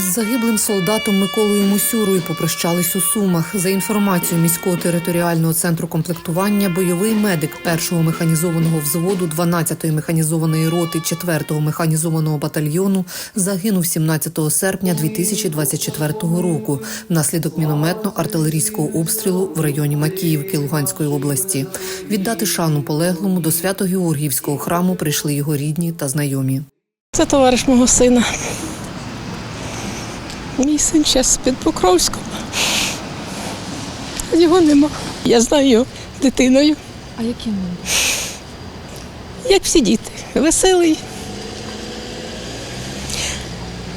З загиблим солдатом Миколою Мусюрою попрощались у Сумах. За інформацією міського територіального центру комплектування, бойовий медик 1-го механізованого взводу 12-ї механізованої роти 4-го механізованого батальйону загинув 17 серпня 2024 року внаслідок мінометно-артилерійського обстрілу в районі Макіївки Луганської області. Віддати шану полеглому до Свято-Георгіївського храму прийшли його рідні та знайомі. Це товариш мого сина. Мій син зараз під Покровськом. Його нема. Я знаю його дитиною, А яким він? як всі діти. Веселий.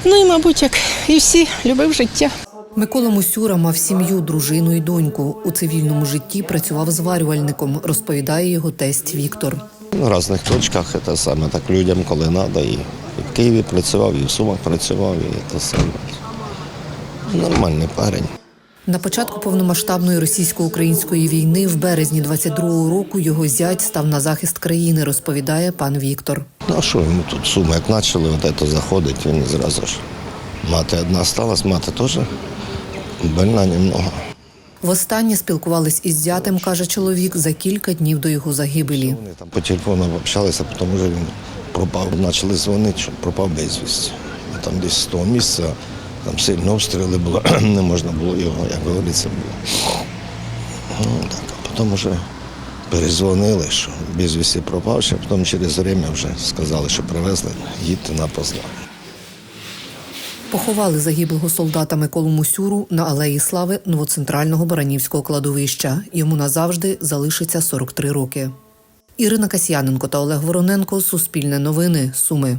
Ну і, мабуть, як і всі, любив життя. Микола Мусюра мав сім'ю, дружину і доньку. У цивільному житті працював зварювальником, розповідає його тесть Віктор. В різних точках це саме так людям, коли треба. І в Києві працював, і в Сумах працював, і це саме. Нормальний парень. На початку повномасштабної російсько-української війни в березні 22-го року його зять став на захист країни, розповідає пан Віктор. Ну а що йому тут суми, як почали, от це заходить, він зразу ж. Мати одна сталась, мати теж больна немного. Востаннє спілкувались із зятем, каже чоловік, за кілька днів до його загибелі. Вони там по телефону общалися, потім вже він пропав. Почали дзвонити, що пропав безвісті. Там десь з того місця, там сильно обстріли було, не можна було його, як говориться, було. Ну, так, а потім вже перезвонили, що безвісті пропав, ще потім через время вже сказали, що привезли, їдьте на Позна. Поховали загиблого солдата Миколу Мусюру на алеї Слави новоцентрального Баранівського кладовища. Йому назавжди залишиться 43 роки. Ірина Касьяненко та Олег Вороненко. Суспільне новини. Суми.